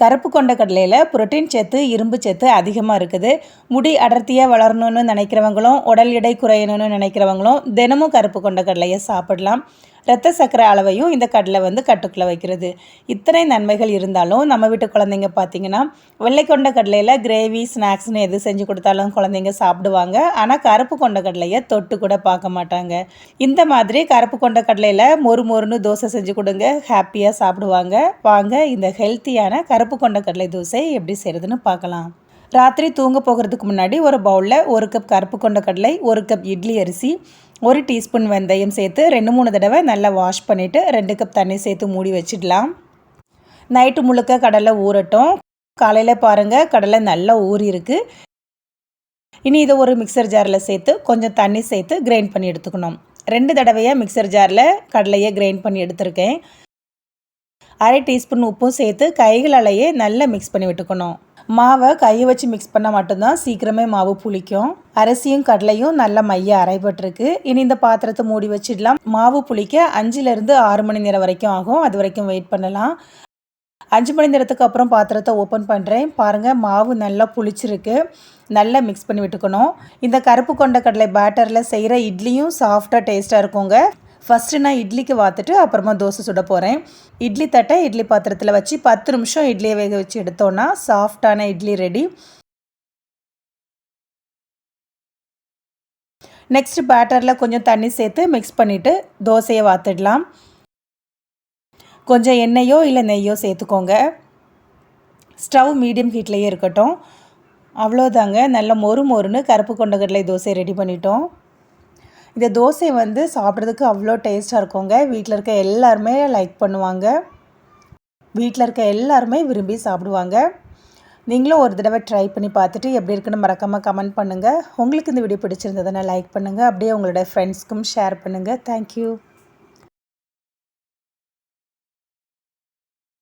கருப்பு கொண்ட கடலையில் புரோட்டீன் சத்து இரும்பு சத்து அதிகமாக இருக்குது. முடி அடர்த்தியாக வளரணும்னு நினைக்கிறவங்களும் உடல் எடை குறையணும்னு நினைக்கிறவங்களும் தினமும் கருப்பு கொண்ட கடலையை சாப்பிடலாம். ரத்த சக்கர அளவையும் இந்த கடலை வந்து கட்டுக்குள்ளே வைக்கிறது. இத்தனை நன்மைகள் இருந்தாலும் நம்ம வீட்டு குழந்தைங்க பார்த்தீங்கன்னா வெள்ளை கொண்ட கடலையில் கிரேவி ஸ்நாக்ஸ்னு எது செஞ்சு கொடுத்தாலும் குழந்தைங்க சாப்பிடுவாங்க. ஆனால் கருப்பு கொண்ட கடலையை தொட்டு கூட பார்க்க மாட்டாங்க. இந்த மாதிரி கருப்பு கொண்ட கடலையில் மொறு மொறுன்னு தோசை செஞ்சு கொடுங்க. ஹாப்பியாக சாப்பிடுவாங்க. வாங்க இந்த ஹெல்த்தியான கருப்பு கொண்ட கடலை தோசை எப்படி செய்கிறதுன்னு பார்க்கலாம். ராத்திரி தூங்க போகிறதுக்கு முன்னாடி ஒரு பவுலில் ஒரு கப் கருப்பு கொண்ட கடலை ஒரு கப் இட்லி அரிசி ஒரு டீஸ்பூன் வெந்தயம் சேர்த்து ரெண்டு மூணு தடவை நல்லா வாஷ் பண்ணிவிட்டு ரெண்டு கப் தண்ணி சேர்த்து மூடி வச்சிடலாம். நைட்டு முழுக்க கடலை ஊறட்டும். காலையில் பாருங்கள் கடலை நல்லா ஊறி இருக்குது இனி இதை ஒரு மிக்சர் ஜாரில் சேர்த்து கொஞ்சம் தண்ணி சேர்த்து கிரைண்ட் பண்ணி எடுத்துக்கணும். ரெண்டு தடவையாக மிக்சர் ஜாரில் கடலையை கிரைண்ட் பண்ணி எடுத்திருக்கேன். அரை டீஸ்பூன் உப்பும் சேர்த்து கைகளாலேயே நல்லா மிக்ஸ் பண்ணி விட்டுக்கணும். மாவை கையை வச்சு மிக்ஸ் பண்ணால் மட்டும்தான் சீக்கிரமே மாவு புளிக்கும். அரிசியும் கடலையும் நல்ல மைய அரைப்பட்டிருக்கு இனி இந்த பாத்திரத்தை மூடி வச்சிடலாம். மாவு புளிக்க அஞ்சுலேருந்து ஆறு மணி நேரம் வரைக்கும் ஆகும். அது வரைக்கும் வெயிட் பண்ணலாம். அஞ்சு மணி நேரத்துக்கு அப்புறம் பாத்திரத்தை ஓப்பன் பண்ணுறேன் பாருங்கள் மாவு நல்லா புளிச்சிருக்கு. நல்லா மிக்ஸ் பண்ணி விட்டுக்கணும். இந்த கருப்பு கொண்ட கடலை பேட்டரில் செய்கிற இட்லியும் சாஃப்டாக டேஸ்ட்டாக இருக்குங்க. ஃபஸ்ட்டு நான் இட்லிக்கு வாத்துட்டு அப்புறமா தோசை சுட போகிறேன் இட்லி தட்டை இட்லி பாத்திரத்தில் வச்சு பத்து நிமிஷம் இட்லியை வேக வச்சு எடுத்தோன்னா சாஃப்டான இட்லி ரெடி நெக்ஸ்ட் பேட்டரில் கொஞ்சம் தண்ணி சேர்த்து மிக்ஸ் பண்ணிவிட்டு தோசையை வாத்துடலாம். கொஞ்சம் எண்ணெயோ இல்லை நெய்யோ சேர்த்துக்கோங்க. ஸ்டவ் மீடியம் ஹீட்லேயே இருக்கட்டும். அவ்வளோதாங்க நல்ல மொறு மொறுன்னு கருப்பு கொண்டக்கடலை தோசை ரெடி பண்ணிட்டோம். இந்த தோசை வந்து சாப்பிட்றதுக்கு அவ்வளோ டேஸ்ட்டாக இருக்குங்க. வீட்டில் இருக்க எல்லாருமே லைக் பண்ணுவாங்க. வீட்டில் இருக்க எல்லாருமே விரும்பி சாப்பிடுவாங்க. நீங்களும் ஒரு தடவை ட்ரை பண்ணி பார்த்துட்டு எப்படி இருக்குன்னு மறக்காமல் கமெண்ட் பண்ணுங்கள் உங்களுக்கு இந்த வீடியோ பிடிச்சிருந்ததுன்னா லைக் பண்ணுங்கள் அப்படியே உங்களோட ஃப்ரெண்ட்ஸ்க்கும் ஷேர் பண்ணுங்கள் தேங்க்யூ